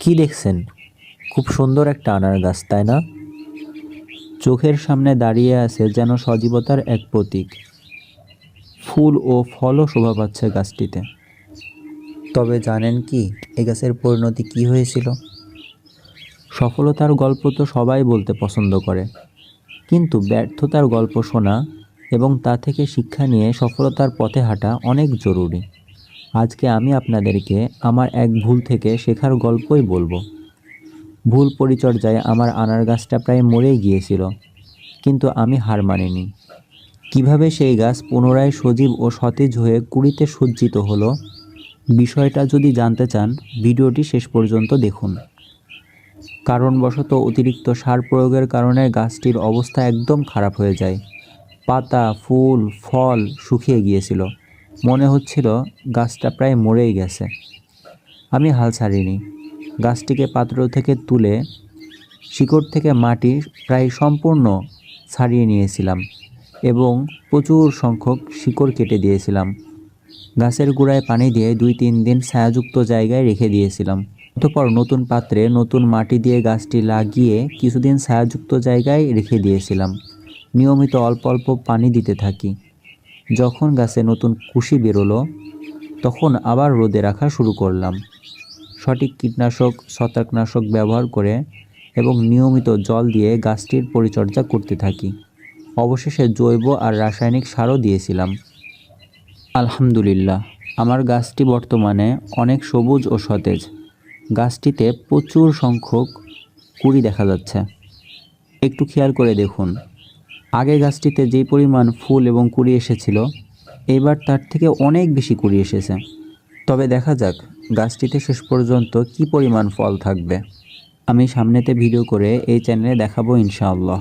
কি দেখছেন? খুব সুন্দর একটা আনার গাছ, তাই না? চোখের সামনে দাঁড়িয়ে আছে যেন সজীবতার এক প্রতীক। ফুল ও ফলও শোভা পাচ্ছে গাছটিতে। তবে জানেন কি, এ গাছের পরিণতি কি হয়েছিল? সফলতার গল্প তো সবাই বলতে পছন্দ করে। কিন্তু ব্যর্থতার গল্প শোনা এবং তা থেকে শিক্ষা নিয়ে সফলতার পথে হাঁটা অনেক জরুরি। আজকে আমি আপনাদেরকে আমার এক ভুল থেকে শেখার গল্পই বলব। ভুল পরিচর্যায় আমার আনার গাছটা প্রায় মরেই গিয়েছিল, কিন্তু আমি হার মানিনি। কীভাবে সেই গাছ পুনরায় সজীব ও সতেজ হয়ে কুড়িতে সজ্জিত হলো, বিষয়টা যদি জানতে চান, ভিডিওটি শেষ পর্যন্ত দেখুন। কারণবশত অতিরিক্ত সার প্রয়োগের কারণে গাছটির অবস্থা একদম খারাপ হয়ে যায়। পাতা, ফুল, ফল শুকিয়ে গিয়েছিল। মনে হচ্ছিল গাছটা প্রায় মরেই গেছে। আমি হাল ছাড়িনি। গাছটিকে পাত্র থেকে তুলে শিকড় থেকে মাটি প্রায় সম্পূর্ণ ছাড়িয়ে নিয়েছিলাম এবং প্রচুর সংখ্যক শিকড় কেটে দিয়েছিলাম। গাছের গোড়ায় পানি দিয়ে দুই তিন দিন ছায়াযুক্ত জায়গায় রেখে দিয়েছিলাম। অতঃপর নতুন পাত্রে নতুন মাটি দিয়ে গাছটি লাগিয়ে কিছুদিন ছায়াযুক্ত জায়গায় রেখে দিয়েছিলাম। নিয়মিত অল্প অল্প পানি দিতে থাকি। যখন গাছে নতুন কুশি বেরোলো, তখন আবার রোদে রাখা শুরু করলাম। সঠিক কীটনাশক, ছত্রাকনাশক ব্যবহার করে এবং নিয়মিত জল দিয়ে গাছটির পরিচর্যা করতে থাকি। অবশেষে জৈব আর রাসায়নিক সারও দিয়েছিলাম। আলহামদুলিল্লাহ, আমার গাছটি বর্তমানে অনেক সবুজ ও সতেজ। গাছটিতে প্রচুর সংখ্যক কুড়ি দেখা যাচ্ছে। একটু খেয়াল করে দেখুন। আগে গাছটিতে যেই পরিমাণ ফুল এবং কুড়ি এসেছিল, এবার তার থেকে অনেক বেশি কুড়ি এসেছে। তবে দেখা যাক, গাছটিতে শেষ পর্যন্ত কি পরিমাণ ফল থাকবে। আমি সামনেতে ভিডিও করে এই চ্যানেলে দেখাবো ইনশাআল্লাহ।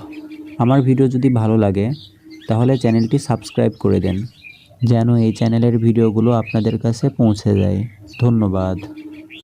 আমার ভিডিও যদি ভালো লাগে, তাহলে চ্যানেলটি সাবস্ক্রাইব করে দেন, যেন এই চ্যানেলের ভিডিওগুলো আপনাদের কাছে পৌঁছে যায়। ধন্যবাদ।